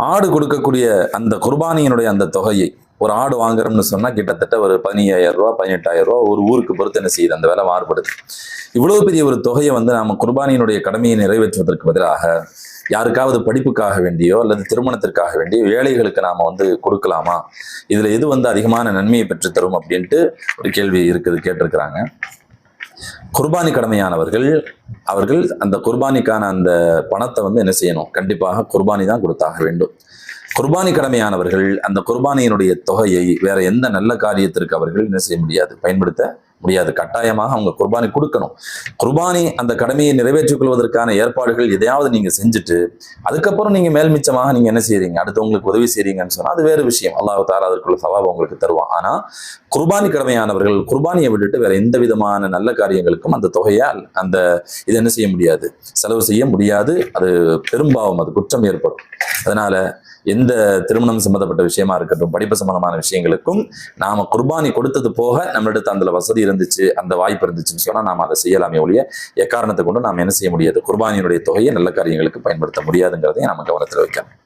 ஆடு கொடுக்கக்கூடிய அந்த குர்பானியினுடைய அந்த தொகையை ஒரு ஆடு வாங்குறோம்னு சொன்னா கிட்டத்தட்ட ஒரு பதினையாயிரம் ரூபா பதினெட்டாயிரம் ரூபா ஒரு ஊருக்கு பொறுத்து என்ன செய்யுது? அந்த வேலை மாறுபடுது. இவ்வளவு பெரிய ஒரு தொகையை வந்து நாம குர்பானியினுடைய கடமையை நிறைவேற்றுவதற்கு பதிலாக யாருக்காவது படிப்புக்காக வேண்டியோ அல்லது திருமணத்திற்காக வேண்டியோ ஏழைகளுக்கு நாம வந்து கொடுக்கலாமா? இதுல எது வந்து அதிகமான நன்மையை பெற்று தரும் அப்படின்ட்டு ஒரு கேள்வி இருக்குது கேட்டிருக்கிறாங்க. குர்பானி கடமையானவர்கள் அவர்கள் அந்த குர்பானிக்கான அந்த பணத்தை வந்து என்ன செய்யணும்? கண்டிப்பாக குர்பானி தான் கொடுத்தாக வேண்டும். குர்பானி கடமையானவர்கள் அந்த குர்பானியினுடைய தொகையை வேற எந்த நல்ல காரியத்திற்கு அவர்கள் என்ன செய்ய முடியாது? பயன்படுத்த முடியாது. கட்டாயமாக அவங்க குர்பானி கொடுக்கணும். குர்பானி அந்த கடமையை நிறைவேற்றிக் கொள்வதற்கான ஏற்பாடுகள் எதையாவது நீங்க செஞ்சுட்டு அதுக்கப்புறம் நீங்க மேல் மிச்சமாக நீங்க என்ன செய்றீங்க? அடுத்தவங்களுக்கு உதவி செய்றீங்கன்னு சொன்னா அது வேறு விஷயம். அல்லாஹ் தாரா அதற்குள்ள சவாபம் உங்களுக்கு தருவான். ஆனா குர்பானி கடமையானவர்கள் குர்பானியை விட்டுட்டு வேற எந்த விதமான நல்ல காரியங்களுக்கும் அந்த தொகையால் அந்த இது என்ன செய்ய முடியாது. செலவு செய்ய முடியாது. அது பெரும்பாவம் அது குற்றம் ஏற்படும். அதனால எந்த திருமணம் சம்பந்தப்பட்ட விஷயமா இருக்கட்டும் படிப்பு சம்பந்தமான விஷயங்களுக்கும் நாம குர்பானி கொடுத்தது போக நம்மளிடத்து அந்த வசதி இருந்துச்சு அந்த வாய்ப்பு இருந்துச்சுன்னு சொன்னால் நாம் அதை செய்யலாமே ஒழிய எக்காரணத்தை கொண்டு நாம் என்ன செய்ய முடியாது? குர்பானியினுடைய தொகையை நல்ல காரியங்களுக்கு பயன்படுத்த முடியாதுங்கிறதையும் நம்ம கவனத்தில் வைக்கணும்.